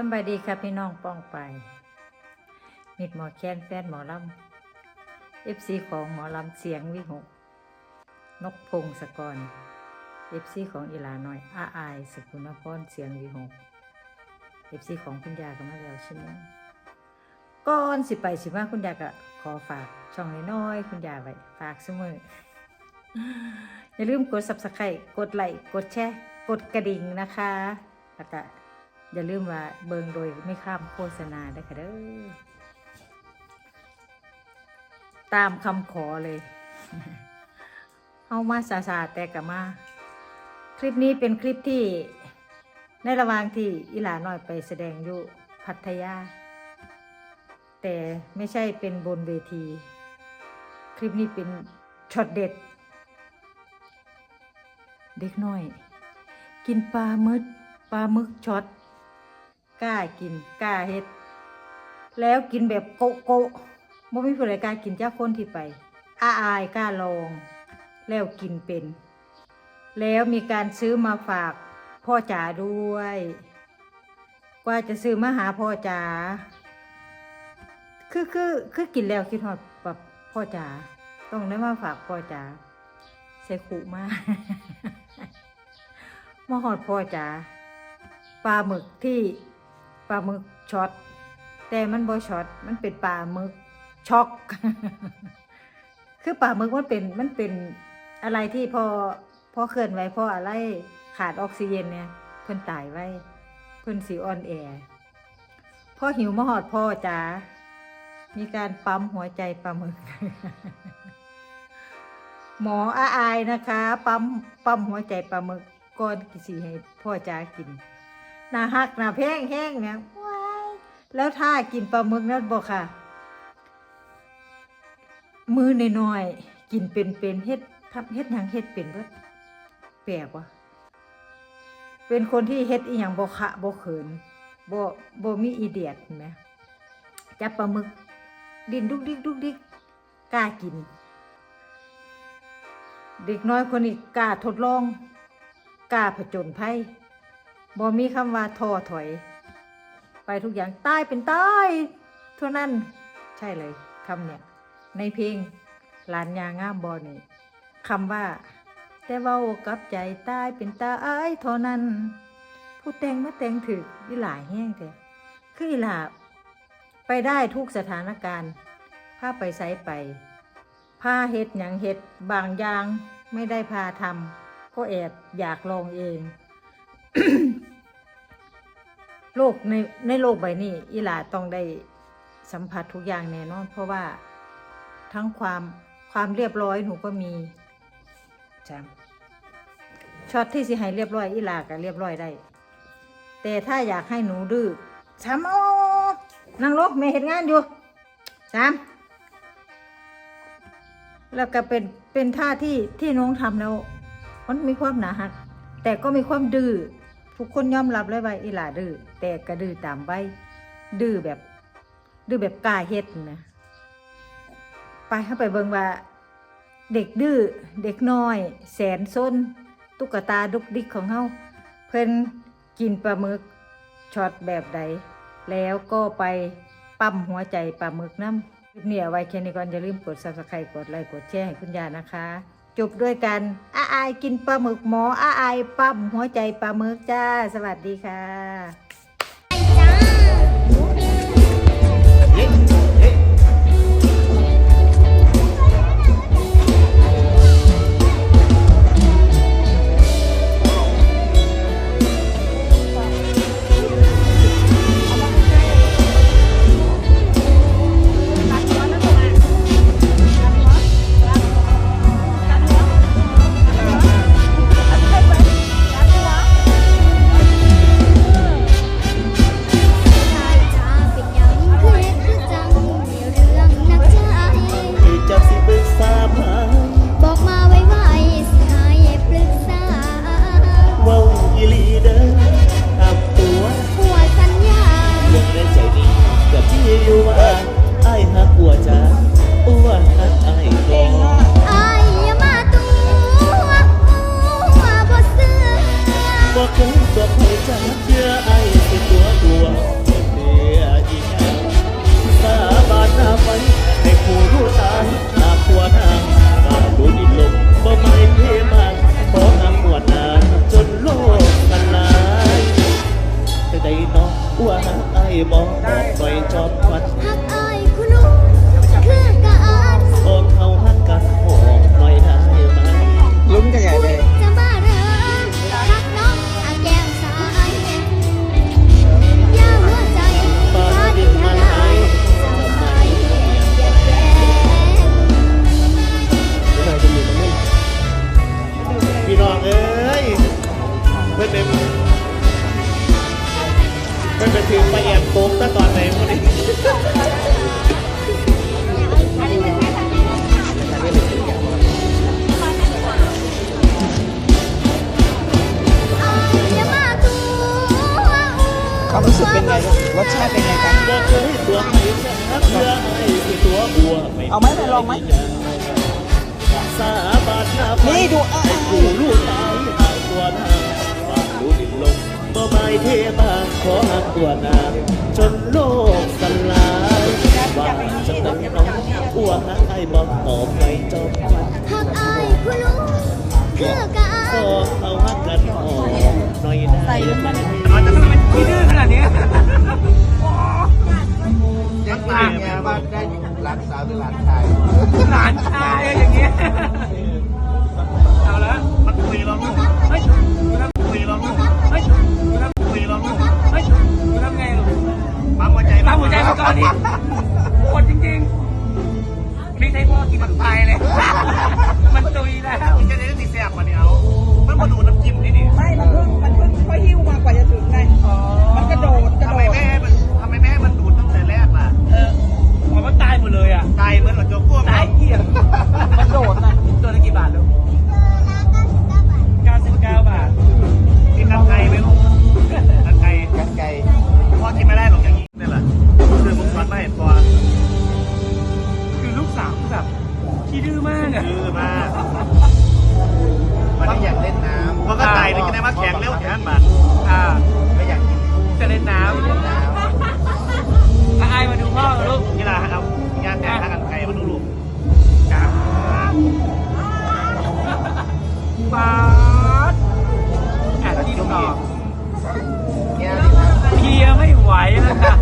สบายดีค่ะพี่น้องป้องไป มิดหมอแค้นแฟนหมอลำเอฟซีของหมอลำเสียงวิหก นกพงศกรเอฟซีของอีหลาน้อยอาอายสกุลนพรเสียงวิหกเอฟซีของคุณยาก็มาแล้วใช่ไหมก่อนสิไปสิมาคุณยาก็ขอฝากช่องน้อยๆคุณยาไว้ฝากเสมออย่าลืมกด subscribe กดไลค์กดแชร์ กดกระดิ่งนะคะแล้วก็ อย่าลืมว่าเบิงโดยไม่ข้ามโฆษณาได้ค่ะเด้อตามคำขอเลยเอามาสาสาแต่กะมา คลิปนี้เป็นคลิปที่ ในระหว่างที่อีหลาน้อยไปแสดงอยู่พัทยา แต่ไม่ใช่เป็นบนเวที คลิปนี้เป็นช็อตเด็ด เด็กน้อย กินปลาหมึกปลาหมึกช็อต กล้ากินกล้าเฮ็ด แล้วกินแบบโกะโกะบ่มีผู้ใดกล้ากินเจ้าคนที่ไปอาอายกล้าลอง แล้วกินเป็น แล้วมีการซื้อมาฝากพ่อจ๋าด้วย กว่าจะซื้อมาหาพ่อจ๋าคือคือคือกินแล้วคิดฮอดแบบพ่อจ๋าต้องได้มาฝากพ่อจ๋าใส่ขู่มากมาหอดพ่อจ๋าปลาหมึกที่ ปลาหมึกช็อต แต่มันบ่ช็อต มันเป็นปลาหมึกช็อกคือปลาหมึกมันเป็นมันเป็นอะไรที่พอพอเคลื่อนไหวพออะไรขาดออกซิเจนเนี่ยเพิ่นตายไว้ เพิ่นสีอ่อนแอพ่อหิวมหอดพ่อจ๋ามีการปั๊มหัวใจปลาหมึก หมออาอายนะคะ ปั๊มปั๊มหัวใจปลาหมึกก่อนกิสิให้พ่อจ๋ากิน หน้าหักหน้าแพงแห้งเนี่ยว้ายแล้วถ้ากินปลาหมึกนั่นบอกค่ะ มือน้อยๆกินเป็นเป็นๆเฮ็ดทำเฮ็ดหยังเฮ็ดเป็นเบิดแปลกวะเป็นคนที่เฮ็ดอีหยังบ่ขะบ่เขินบ่บ่มีอีเดียดเห็นไหมจับปลาหมึก ดินดุกดิกดุกดิกกล้ากิน เด็กน้อยคนนี้กล้าทดลองกล้าผจญภัย บ่มีคำว่าท้อถอย ไปทุกอย่างตายเป็นตายเท่านั้นใช่เลยคำเนี่ยในเพลงหลานยางามบอนี่คำว่า แต่เว้ากับใจตายเป็นตายเท่านั้น ผู้แต่งมาแต่งถึกอีหลายแห้งแท้คืออีหลาไปได้ทุกสถานการณ์พาไปไสไปพาเฮ็ดหยังเฮ็ดบางอย่างไม่ได้พาทำก็แอบอยากลองเอง โลกในในโลกใบนี้อีหลาต้องได้สัมผัสทุกอย่างแน่นอน เพราะว่าทั้งความความเรียบร้อยหนูก็มีจำช็อตที่สิให้เรียบร้อยอีหลาก็เรียบร้อยได้ แต่ถ้าอยากให้หนูดื้อสามเอานั่งลงแม่เห็นงานอยู่สามแล้วก็เป็นเป็นท่าที่ที่น้องทำแล้ว มันมีความหนาหักแต่ก็มีความดื้อ ทุกคนยอมรับเลยว่าอีหลาดื้อแต่ก็ดื้อตามใบดื้อแบบ ดื้อแบบกล้าเฮ็ดนะไปเข้าไปเบิ่งว่า เด็กดื้อเด็กน้อย แสนซนตุ๊กตาดุกดิกของเฮาเพิ่นกินปลาหมึกช็อตแบบใด แล้วก็ไปปั๊มหัวใจปลาหมึกน้ำคลิปนี้เอาไว้แค่นี้ก่อนอย่าลืมกด subscribe กดไลค์กดแชร์ให้คุณยานะคะ จบด้วยกันอาอายกินปลาหมึกหมออาอายปั๊มหัวใจปลาหมึกจ้า สวัสดีค่ะ เกินตัวใครจะ พื่อนเป็นเพื่อนเป็นถึงไปแอบโกงตั้งตอนไหนวะนี่ความรสึกเป็นไงรสชาติเป็นไงครับตัวเคตัวไหนเรือไหตัวบัวเอาไหมไปลองไหมนี่ดูอะ บ่ไม้เทบางขออักตัวนาจนโลกสลายว่าจะตั้งน้องอ้วหาไอ้บอกต่อไปจบวันหักอายผู้ลูกเพื่อการขอเอาหักกันออกหน่อยได้ไหมเราจะต้องเนพี่ดื้อขนาดนี้ยังไงเนี่ว่าได้หลานสาวหรือหลานชายหลานชายอย่างเงี้ยเอาละายเลยกินได้มาแข็งเร็วแถมบาทอ่าไม่อยากกินจะเล่นน้ำอายมาดูพ่อลูกกีฬาครับงานแต่งทางกันไกลมาดูลูกจ้าบาสแอดที่ต่อเพียไม่ไหวแล้วค่ะ